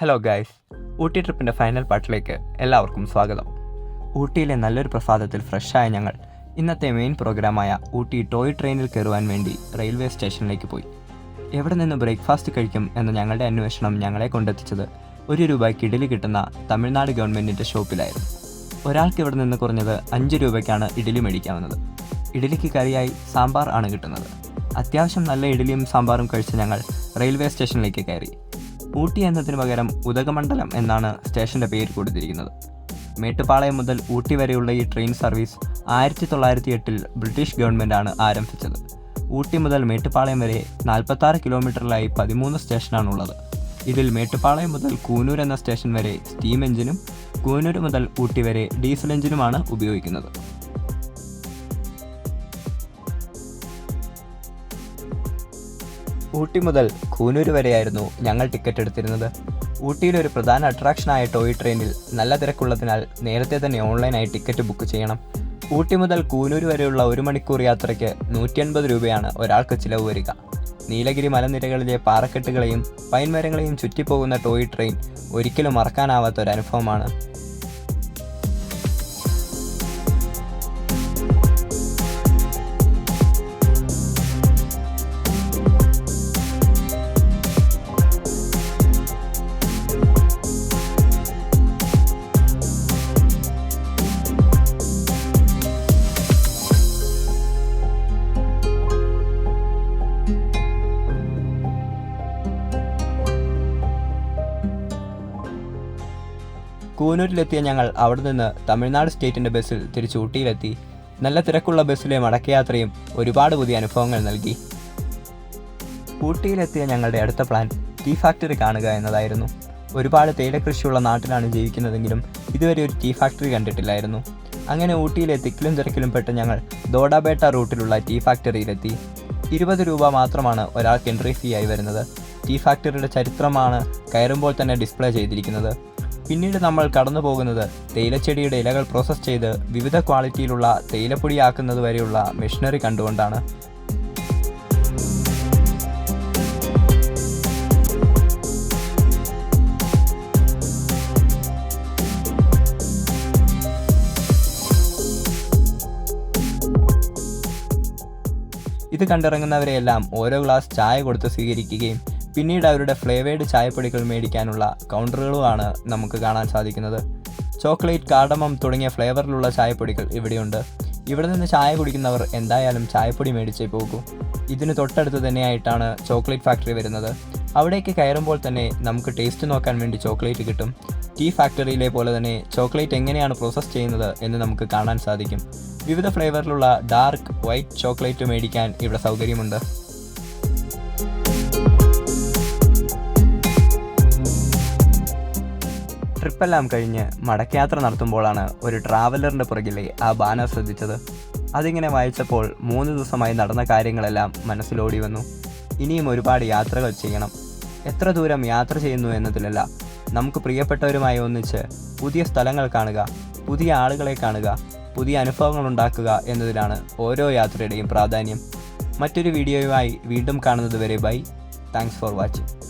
Hello guys Ooty ട്രിപ്പിന്റെ final പാർട്ടിലേക്ക് എല്ലാവർക്കും സ്വാഗതം. ഊട്ടിയിലെ നല്ലൊരു പ്രസാദത്തിൽ ഫ്രഷായ ഞങ്ങൾ ഇന്നത്തെ മെയിൻ പ്രോഗ്രാമായ ഊട്ടി ടോയ് ട്രെയിനിൽ കയറുവാൻ വേണ്ടി റെയിൽവേ സ്റ്റേഷനിലേക്ക് പോയി. എവിടെ നിന്ന് ബ്രേക്ക്ഫാസ്റ്റ് കഴിക്കും എന്ന ഞങ്ങളുടെ അന്വേഷണം ഞങ്ങളെ കൊണ്ടെത്തിച്ചത് ഒരു രൂപയ്ക്ക് ഇഡലി കിട്ടുന്ന തമിഴ്നാട് ഗവൺമെന്റിന്റെ ഷോപ്പിലായിരുന്നു. ഒരാൾക്ക് ഇവിടെ നിന്ന് കുറഞ്ഞത് അഞ്ച് രൂപയ്ക്കാണ് ഇഡലി മേടിക്കാവുന്നത്. ഇഡലിക്ക് കറിയായി സാമ്പാർ ആണ് കിട്ടുന്നത്. അത്യാവശ്യം നല്ല ഇഡലിയും സാമ്പാറും കഴിച്ച് ഞങ്ങൾ റെയിൽവേ സ്റ്റേഷനിലേക്ക് കയറി. ഊട്ടി എന്നതിന് പകരം ഉദകമണ്ഡലം എന്നാണ് സ്റ്റേഷന്റെ പേര് കൊടുത്തിരിക്കുന്നത്. മേട്ടുപ്പാളയം മുതൽ ഊട്ടി വരെയുള്ള ഈ ട്രെയിൻ സർവീസ് ആയിരത്തി തൊള്ളായിരത്തി എട്ടിൽ ബ്രിട്ടീഷ് ഗവൺമെന്റാണ് ആരംഭിച്ചത്. ഊട്ടി മുതൽ മേട്ടുപ്പാളയം വരെ നാൽപ്പത്താറ് കിലോമീറ്ററിലായി പതിമൂന്ന് സ്റ്റേഷനാണുള്ളത്. ഇതിൽ മേട്ടുപ്പാളയം മുതൽ കൂനൂർ എന്ന സ്റ്റേഷൻ വരെ സ്റ്റീം എഞ്ചിനും കൂനൂർ മുതൽ ഊട്ടി വരെ ഡീസൽ എഞ്ചിനുമാണ് ഉപയോഗിക്കുന്നത്. ഊട്ടി മുതൽ കൂനൂർ വരെയായിരുന്നു ഞങ്ങൾ ടിക്കറ്റ് എടുത്തിരുന്നത്. ഊട്ടിയിലെ ഒരു പ്രധാന അട്രാക്ഷനായ ടോയ് ട്രെയിനിൽ നല്ല തിരക്കുള്ളതിനാൽ നേരത്തെ തന്നെ ഓൺലൈനായി ടിക്കറ്റ് ബുക്ക് ചെയ്യണം. ഊട്ടി മുതൽ കൂനൂർ വരെയുള്ള ഒരു മണിക്കൂർ യാത്രയ്ക്ക് നൂറ്റി അൻപത് രൂപയാണ് ഒരാൾക്ക് ചിലവ് വരിക. നീലഗിരി മലനിരകളിലെ പാറക്കെട്ടുകളെയും പൈൻമരങ്ങളെയും ചുറ്റിപ്പോകുന്ന ടോയ് ട്രെയിൻ ഒരിക്കലും മറക്കാനാവാത്ത ഒരു അനുഭവമാണ്. കൂനൂരിലെത്തിയ ഞങ്ങൾ അവിടെ നിന്ന് തമിഴ്നാട് സ്റ്റേറ്റിന്റെ ബസ്സിൽ തിരിച്ച് ഊട്ടിയിലെത്തി നല്ല തിരക്കുള്ള ബസ്സിലെ മടക്കയാത്രയും ഒരുപാട് പുതിയ അനുഭവങ്ങൾ നൽകി. ഊട്ടിയിലെത്തിയ ഞങ്ങളുടെ അടുത്ത പ്ലാൻ ടീ ഫാക്ടറി കാണുക എന്നതായിരുന്നു. ഒരുപാട് തേയില കൃഷിയുള്ള നാട്ടിലാണ് ജീവിക്കുന്നതെങ്കിലും ഇതുവരെ ഒരു ടീ ഫാക്ടറി കണ്ടിട്ടില്ലായിരുന്നു. അങ്ങനെ ഊട്ടിയിലെ തിക്കിലും തിരക്കിലും പെട്ട ഞങ്ങൾ ദോഡാബേട്ട റൂട്ടിലുള്ള ടീ ഫാക്ടറിയിലെത്തി. ഇരുപത് രൂപ മാത്രമാണ് ഒരാൾക്ക് എൻട്രി ഫീ ആയി വരുന്നത്. ടീ ഫാക്ടറിയുടെ ചരിത്രമാണ് കയറുമ്പോൾ തന്നെ ഡിസ്പ്ലേ ചെയ്തിരിക്കുന്നത്. പിന്നീട് നമ്മൾ കടന്നു പോകുന്നത് തേയിലച്ചെടിയുടെ ഇലകൾ പ്രോസസ്സ് ചെയ്ത് വിവിധ ക്വാളിറ്റിയിലുള്ള തേയിലപ്പൊടിയാക്കുന്നത് വരെയുള്ള മെഷീനറി കണ്ടുകൊണ്ടാണ്. ഇത് കണ്ടിറങ്ങുന്നവരെയെല്ലാം ഓരോ ഗ്ലാസ് ചായ കൊടുത്ത് സ്വീകരിക്കുകയും പിന്നീട് അവരുടെ ഫ്ലേവേഡ് ചായപ്പൊടികൾ മേടിക്കാനുള്ള കൗണ്ടറുകളുമാണ് നമുക്ക് കാണാൻ സാധിക്കുന്നത്. ചോക്ലേറ്റ് കാർഡമം തുടങ്ങിയ ഫ്ലേവറിലുള്ള ചായപ്പൊടികൾ ഇവിടെയുണ്ട്. ഇവിടെ നിന്ന് ചായ കുടിക്കുന്നവർ എന്തായാലും ചായപ്പൊടി മേടിച്ചേ പോകൂ. ഇതിന് തൊട്ടടുത്ത് തന്നെയായിട്ടാണ് ചോക്ലേറ്റ് ഫാക്ടറി വരുന്നത്. അവിടേക്ക് കയറുമ്പോൾ തന്നെ നമുക്ക് ടേസ്റ്റ് നോക്കാൻ വേണ്ടി ചോക്ലേറ്റ് കിട്ടും. ടീ ഫാക്ടറിയിലെ പോലെ തന്നെ ചോക്ലേറ്റ് എങ്ങനെയാണ് പ്രോസസ്സ് ചെയ്യുന്നത് എന്ന് നമുക്ക് കാണാൻ സാധിക്കും. വിവിധ ഫ്ലേവറിലുള്ള ഡാർക്ക് വൈറ്റ് ചോക്ലേറ്റ് മേടിക്കാൻ ഇവിടെ സൗകര്യമുണ്ട്. ട്രിപ്പെല്ലാം കഴിഞ്ഞ് മടക്കയാത്ര നടത്തുമ്പോഴാണ് ഒരു ട്രാവലറിന്റെ പുറകിലെ ആ ബാനർ ശ്രദ്ധിച്ചത്. അതിങ്ങനെ വായിച്ചപ്പോൾ മൂന്ന് ദിവസമായി നടന്ന കാര്യങ്ങളെല്ലാം മനസ്സിലോടി വന്നു. ഇനിയും ഒരുപാട് യാത്രകൾ ചെയ്യണം. എത്ര ദൂരം യാത്ര ചെയ്യുന്നു എന്നതിലല്ല. നമുക്ക് പ്രിയപ്പെട്ടവരുമായി ഒന്നിച്ച് പുതിയ സ്ഥലങ്ങൾ കാണുക പുതിയ ആളുകളെ കാണുക പുതിയ അനുഭവങ്ങൾ ഉണ്ടാക്കുക എന്നതിലാണ് ഓരോ യാത്രയുടെയും പ്രാധാന്യം. മറ്റൊരു വീഡിയോയുമായി വീണ്ടും കാണുന്നത് വരെ ബൈ. Thanks for watching.